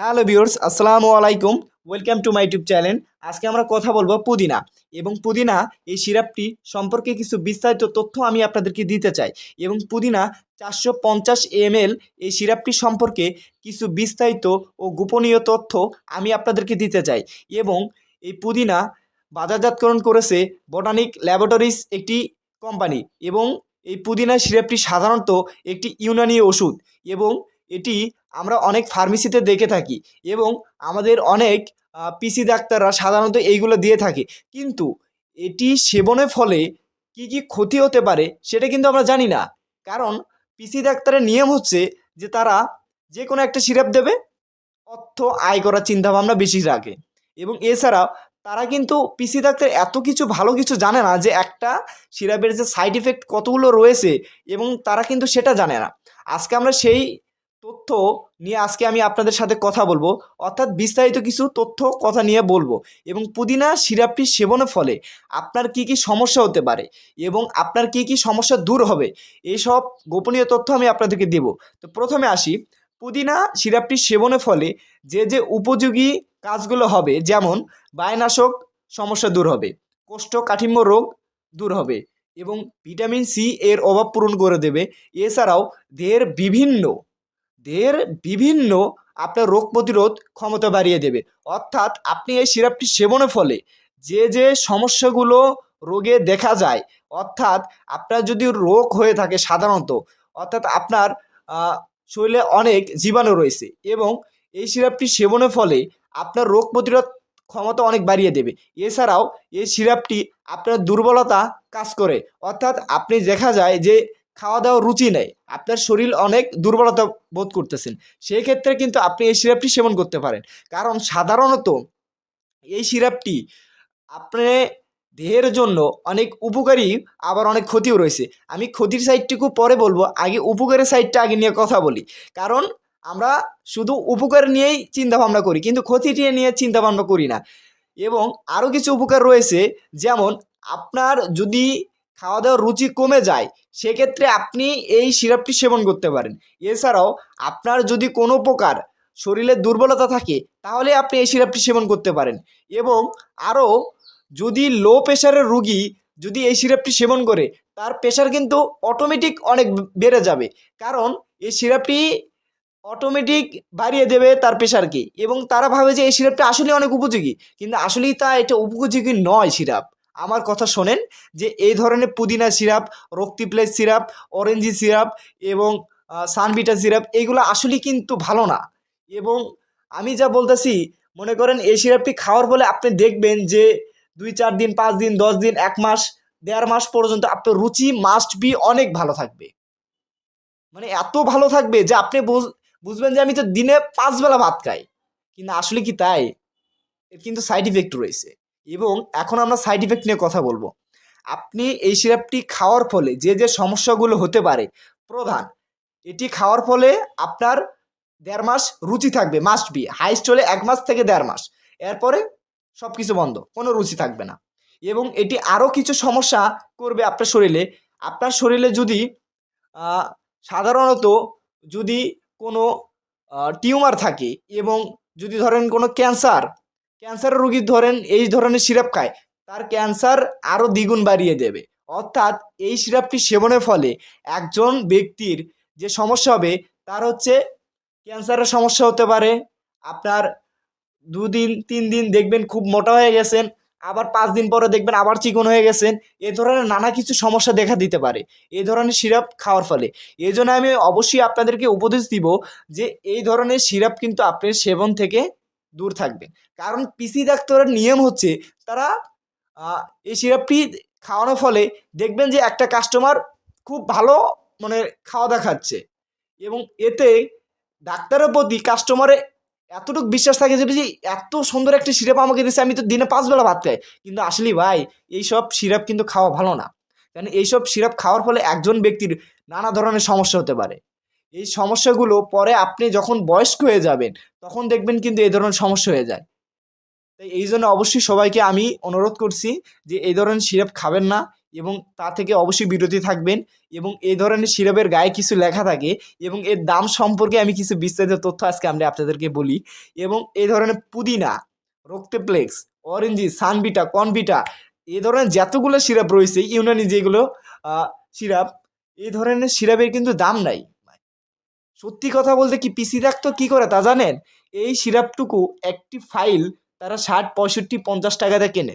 Hello viewers, আসসালামু আলাইকুম। Welcome to my YouTube channel. আজকে আমরা কথা বলব পুদিনা এবং পুদিনা এই সিরাপটি সম্পর্কে কিছু বিস্তারিত তথ্য আমি আপনাদেরকে দিতে চাই। এবং পুদিনা চারশো পঞ্চাশ এমএল এই সিরাপটি সম্পর্কে কিছু বিস্তারিত ও গোপনীয় তথ্য আমি আপনাদেরকে দিতে চাই। এবং এই পুদিনা বাজারজাতকরণ করেছে বোটানিক ল্যাবরেটরিজ একটি কোম্পানি এবং এই পুদিনা সিরাপটি সাধারণত একটি ইউনানি ওষুধ এবং এটি আমরা অনেক ফার্মেসিতে দেখে থাকি এবং আমাদের অনেক পিসি ডাক্তাররা সাধারণত এইগুলো দিয়ে থাকে। কিন্তু এটি সেবনের ফলে কি কি ক্ষতি হতে পারে সেটা কিন্তু আমরা জানি না। কারণ পিসি ডাক্তারের নিয়ম হচ্ছে যে তারা যে কোনো একটা সিরাপ দেবে, অর্থ আয় করার চিন্তাভাবনা বেশি রাখে। এবং এছাড়াও তারা কিন্তু পিসি ডাক্তার এত কিছু ভালো কিছু জানে না যে একটা সিরাপের যে সাইড ইফেক্ট কতগুলো রয়েছে এবং তারা কিন্তু সেটা জানে না। আজকে আমরা সেই তথ্য নিয়ে আজকে আমি আপনাদের সাথে কথা বলব। অর্থাৎ বিস্তারিত কিছু তথ্য, কথা নিয়ে বলব এবং পুদিনা, সিরাপটি সেবনের ফলে আপনার কি কি সমস্যা হতে পারে এবং আপনার কি কি সমস্যা দূর হবে এইসব গোপনীয় তথ্য আমি আপনাদেরকে দেব। তো প্রথমে আসি, পুদিনা, সিরাপটি সেবনের ফলে যে যে উপযোগী কাজগুলো হবে, যেমন বায়নাশক সমস্যা দূর হবে, কোষ্ঠকাঠিন্য রোগ দূর হবে এবং ভিটামিন সি এর অভাব পূরণ করে দেবে। এছাড়াও দেহের বিভিন্ন দেহের বিভিন্ন আপনার রোগ প্রতিরোধ ক্ষমতা বাড়িয়ে দেবে। অর্থাৎ আপনি এই সিরাপটি সেবনের ফলে যে যে সমস্যাগুলো রোগে দেখা যায়, অর্থাৎ আপনার যদি রোগ হয়ে থাকে সাধারণত, অর্থাৎ আপনার শরীরে অনেক জীবাণু রয়েছে এবং এই সিরাপটি সেবনের ফলে আপনার রোগ প্রতিরোধ ক্ষমতা অনেক বাড়িয়ে দেবে। এছাড়াও এই সিরাপটি আপনার দুর্বলতা কাজ করে। অর্থাৎ আপনি দেখা যায় যে খাওয়া দাওয়া রুচি নেই। আপনার শরীর অনেক দুর্বলতা বোধ করতেছেন। সেই ক্ষেত্রে কিন্তু আপনি এই সিরাপটি সেবন করতে পারেন। কারণ সাধারণত এই সিরাপটি আপনার দেহের জন্য অনেক উপকারী, আবার অনেক ক্ষতিও রয়েছে। আমি ক্ষতির সাইডটুকু পরে বলব। আগে উপকারের সাইডটা আগে নিয়ে কথা বলি। কারণ আমরা শুধু উপকার নিয়েই চিন্তা ভাবনা করি, কিন্তু ক্ষতিটি নিয়ে চিন্তা ভাবনা করি না। এবং আরও কিছু উপকার রয়েছে। যেমন, আপনার যদি খাওয়া দাওয়ার রুচি কমে যায়, সেক্ষেত্রে আপনি এই সিরাপটি সেবন করতে পারেন। এছাড়াও আপনার যদি কোনো প্রকার শরীরে দুর্বলতা থাকে, তাহলে আপনি এই সিরাপটি সেবন করতে পারেন। এবং আরও যদি লো প্রেশারের রুগী যদি এই সিরাপটি সেবন করে, তার প্রেশার কিন্তু অটোমেটিক অনেক বেড়ে যাবে। কারণ এই সিরাপটি অটোমেটিক বাড়িয়ে দেবে তার প্রেশারকে এবং তারা ভাবে যে এই সিরাপটা আসলে অনেক উপযোগী। কিন্তু আসলেই তা এটা উপযোগী নয় সিরাপ। আমার কথা শোনেন যে এই ধরনের পুদিনা সিরাপ রক্তিপ্লেস সিরাপ, অরেঞ্জি সিরাপ এবং সানবিটা সিরাপ এইগুলো আসলে কিন্তু ভালো না। এবং আমি যা বলতেছি, মনে করেন এই সিরাপটি খাওয়ার ফলে আপনি দেখবেন যে দুই, চার দিন, পাঁচ দিন, দশ দিন, এক মাস, দেড় মাস পর্যন্ত আপনার রুচি মাস্ট বি অনেক ভালো থাকবে। মানে এত ভালো থাকবে যে আপনি বুঝ- বুঝবেন যে আমি তো দিনে পাঁচ বেলা ভাত খাই। কিন্তু আসলে কি তাই? এর কিন্তু সাইড ইফেক্ট রয়েছে। এবং এখন আমরা সাইড ইফেক্ট নিয়ে কথা বলব। আপনি এই সিরাপটি খাওয়ার ফলে যে যে সমস্যাগুলো হতে পারে, প্রধান, এটি খাওয়ার ফলে আপনার দেড় মাস রুচি থাকবে মাস্ট বি হাইস্ট হলে এক মাস থেকে দেড় মাস। এরপরে সব কিছু বন্ধ, কোনো রুচি থাকবে না। এবং এটি আরও কিছু সমস্যা করবে আপনার শরীরে। আপনার শরীরে যদি সাধারণত যদি কোনো টিউমার থাকে এবং যদি ধরেন কোনো ক্যান্সার ক্যান্সারের রুগী ধরেন, এই ধরনের সিরাপ খায়, তার ক্যান্সার আরও দ্বিগুণ বাড়িয়ে দেবে। অর্থাৎ এই সিরাপটি সেবনের ফলে একজন ব্যক্তির যে সমস্যা হবে, তার হচ্ছে ক্যান্সারের সমস্যা হতে পারে। আপনার দুদিন তিন দিন দেখবেন খুব মোটা হয়ে গেছেন, আবার পাঁচ দিন পরে দেখবেন আবার চিকন হয়ে গেছেন, এ ধরনের নানা কিছু সমস্যা দেখা দিতে পারে এই ধরনের সিরাপ খাওয়ার ফলে। এই জন্য আমি অবশ্যই আপনাদেরকে উপদেশ দিব যে, এই ধরনের সিরাপ কিন্তু আপনি সেবন থেকে দূর থাকবে। কারণ পিসি ডাক্তারের নিয়ম হচ্ছে তারা এই সিরাপটি খাওয়ানোর ফলে দেখবেন যে একটা কাস্টমার খুব ভালো মানে খাওয়া দাওয়া খাচ্ছে এবং এতে ডাক্তারের প্রতি কাস্টমারের এতটুকু বিশ্বাস থাকে যে যে এত সুন্দর একটা সিরাপ আমাকে দিচ্ছে আমি তো দিনে পাঁচ বেলা ভাত খাই। কিন্তু আসলে ভাই, এইসব সিরাপ কিন্তু খাওয়া ভালো না। কারণ এইসব সিরাপ খাওয়ার ফলে একজন ব্যক্তির নানা ধরনের সমস্যা হতে পারে। এই সমস্যাগুলো পরে আপনি যখন বয়স্ক হয়ে যাবেন, তখন দেখবেন কিন্তু এই ধরনের সমস্যা হয়ে যায়। তাই এই জন্য অবশ্যই সবাইকে আমি অনুরোধ করছি যে এই ধরনের সিরাপ খাবেন না এবং তা থেকে অবশ্যই বিরতি থাকবেন এবং এই ধরনের সিরাপের গায়ে কিছু লেখা থাকে এবং এর দাম সম্পর্কে আমি কিছু বিস্তারিত তথ্য আজকে আমরা আপনাদেরকে বলি এবং এই ধরনের পুদিনা, রক্তেপ্লেক্স, অরেঞ্জি সানবিটা কনভিটা এই ধরনের যতগুলো সিরাপ রয়েছে, ইউনানি যেগুলো সিরাপ, এই ধরনের সিরাপের কিন্তু দাম নাই। সত্যি কথা বলতে কি পিসি ডাক্তার কী করে তা জানেন? এই সিরাপটুকু একটি ফাইল তারা ষাট পঁয়ষট্টি পঞ্চাশ টাকাতে কেনে।